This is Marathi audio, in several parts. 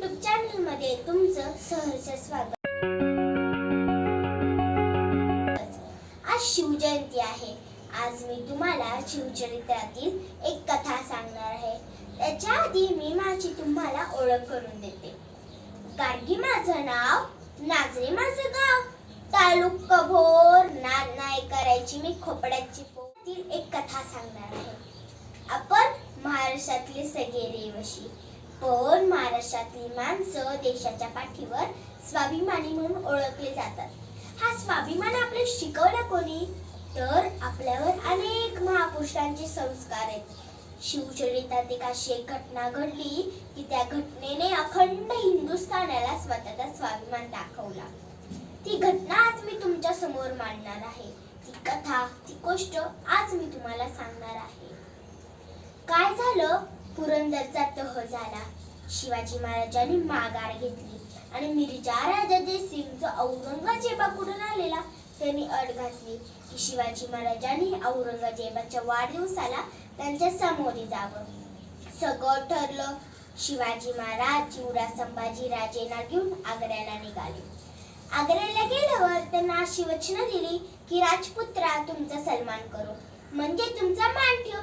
यूट्यूब चॅनलमध्ये तुमचं सहर्ष स्वागत. आज शिवजयंती आहे. आज मी तुम्हाला शिवचरित्रातील एक कथा सांगणार आहे. त्याच्या आधी मी माझी तुम्हाला ओळख करून देते. गाडगी माझं नाव नाजरे माझं गाव. तालुका भोर नाद नाही करायची मी खोपड्याची पोतील एक कथा सांगणार आहे. आपण महाराष्ट्रातले सगळे रेवशी पण महाराष्ट्रातली माणसं देशाच्या पाठीवर स्वाभिमानी म्हणून ओळखले जातात. हा स्वाभिमान आपले शिकवला कोणी? तर आपल्यावर अनेक महापुरुषांचे संस्कार आहेत. शिवचरितात एक अशी एक घटना घडली की त्या घटनेने अखंड हिंदुस्थानाला स्वतःचा स्वाभिमान दाखवला. ती घटना आज मी तुमच्यासमोर मांडणार आहे. ती कथा ती गोष्ट आज मी तुम्हाला सांगणार आहे. काय झालं? पुरंदरचा तह झाला. शिवाजी महाराजांनी माघार घेतली आणि मिर्जा राजा जयसिंग जो औरंगजेबाकडून आलेला त्यांनी अट घातली की शिवाजी महाराजांनी औरंगजेबाच्या वाढदिवसाला त्यांच्या समोरी जावं. सगळं ठरलं. शिवाजी महाराज शिवराज संभाजी राजेंना घेऊन आग्र्याला निघाले. आग्र्याला गेल्यावर त्यांना अशी वचनं दिली की राजपुत्रा तुमचा सन्मान करू. म्हणजे तुमचा मान ठेव.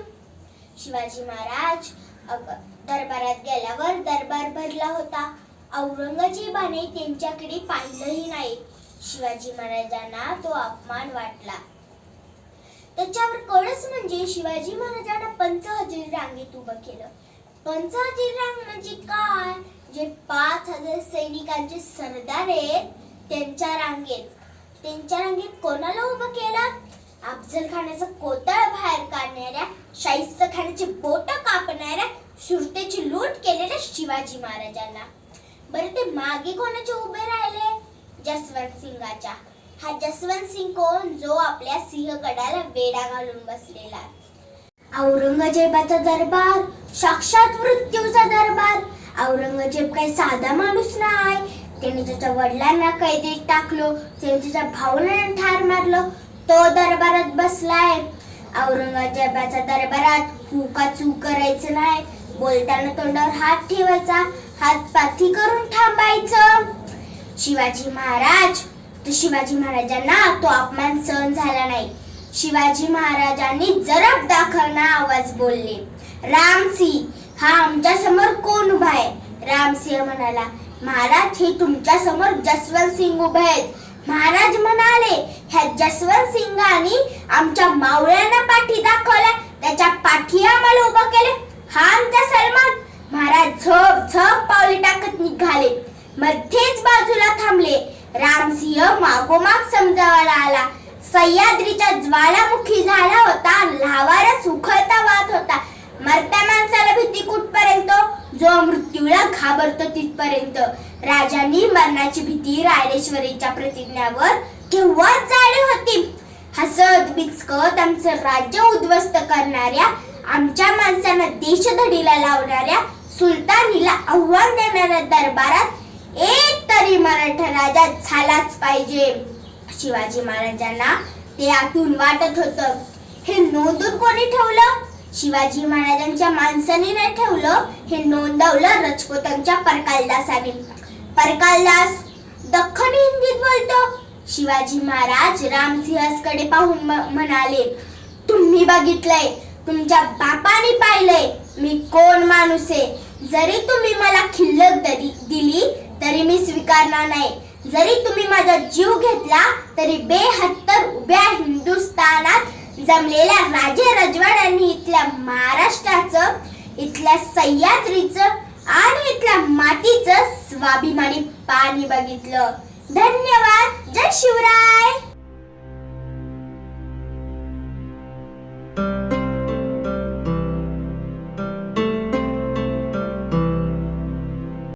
शिवाजी महाराज दरबारात गेल्यावर दरबार भरला होता. औरंगजेबाने त्यांच्याकडे पाहिलंही नाही. शिवाजी महाराजांना तो अपमान वाटला. त्याच्यावर कळस म्हणजे शिवाजी महाराजांना पंच पंचहजेरी रांगेत उभं केलं. पंच पंचहजेरी रांग म्हणजे काय? जे पाच हजार सैनिकांचे सरदार आहेत त्यांच्या रांगेत. त्यांच्या रांगेत कोणाला उभं केलं? अफजल खानाचं कोतळ बाहेर काढणाऱ्या शाहिस्त खानाची बोट कापणाऱ्या शिवाजी महाराजांना. बरं ते मागे कोणाचे उभे राहिले? जसवंत सिंगाच्या. हा जसवंत सिंग कोण? जो आपल्या सिंहगडाला वेडा घालून बसलेला. औरंगजेबाचा दरबार साक्षात मृत्यूचा दरबार. औरंगजेब काही साधा माणूस नाही. त्याने त्याच्या वडिलांना कैदेत टाकलो. त्याने त्याच्या भाऊला ठार मारलं. तो दरबारात बसलाय. औरंगजेबाच्या दरबारात हुका चूक करायचं नाही. बोलताना तोंडावर हात ठेवायचा. हात पाथी करून थांबायचं. शिवाजी महाराज तर शिवाजी महाराजांना तो अपमान सहन झाला नाही. शिवाजी महाराजांनी जरब दाखवणा आवाज बोलले रामसिंह हा आमच्यासमोर कोण उभा आहे? रामसिंह म्हणाला महाराज हे तुमच्यासमोर जसवंत सिंग उभे आहेत. महाराज म्हणाले ह्या जसवंत सिंगाने आमच्या मावळ्यांना पाठी दाखवल्या त्याच्या पाठी आम्हाला उभं केले हा आमचा सलमान. महाराज झप झप पावले टाकत निघाले. मध्येच बाजूला थांबले. रामसिंह मागोमाग समजावायला आला. सह्याद्रीच्या ज्वालामुखी झाला होता. लावारा सुखळता वाहत होता. मरत्या माणसाला भीती कुठपर्यंत? जो मृत्यूला घाबरतो तिथपर्यंत. राजांनी मरणाची भीती रायरेश्वरीच्या प्रतिज्ञावर केव्हाच झाली होती. हसत बिचकत आमचं राज्य उद्ध्वस्त करणाऱ्या आमच्या माणसांना देशधडीला लावणाऱ्या सुलतानीला आव्हान देणाऱ्या दरबारात एक तरी मराठा राजा झालाच पाहिजे. शिवाजी महाराजांना ते आतून वाटत होत. हे नोंदून कोणी ठेवलं? शिवाजी महाराजांच्या माणसाने नाही ठेवलं. हे नोंदवलं राजपुतांच्या परकालदासाने. परकालदास दख्खनी हिंदीत बोलतो. शिवाजी महाराज रामसिंहासकडे पाहून म्हणाले तुम्ही बघितलंय तुमच्या बापाने पाहिलंय. मी कोण माणूस आहे? जरी तुम्ही मला खिल्लक दिली तरी मी स्वीकारणार नाही. जरी तुम्ही माझा जीव घेतला तरी बेहत्तर उभ्या हिंदुस्थानात जमलेल्या राजे रजवाड्यांनी इथल्या महाराष्ट्राचं इथल्या सह्याद्रीचं आणि इथल्या मातीचं स्वाभिमानी पाणी बघितलं. धन्यवाद. जय शिवराय.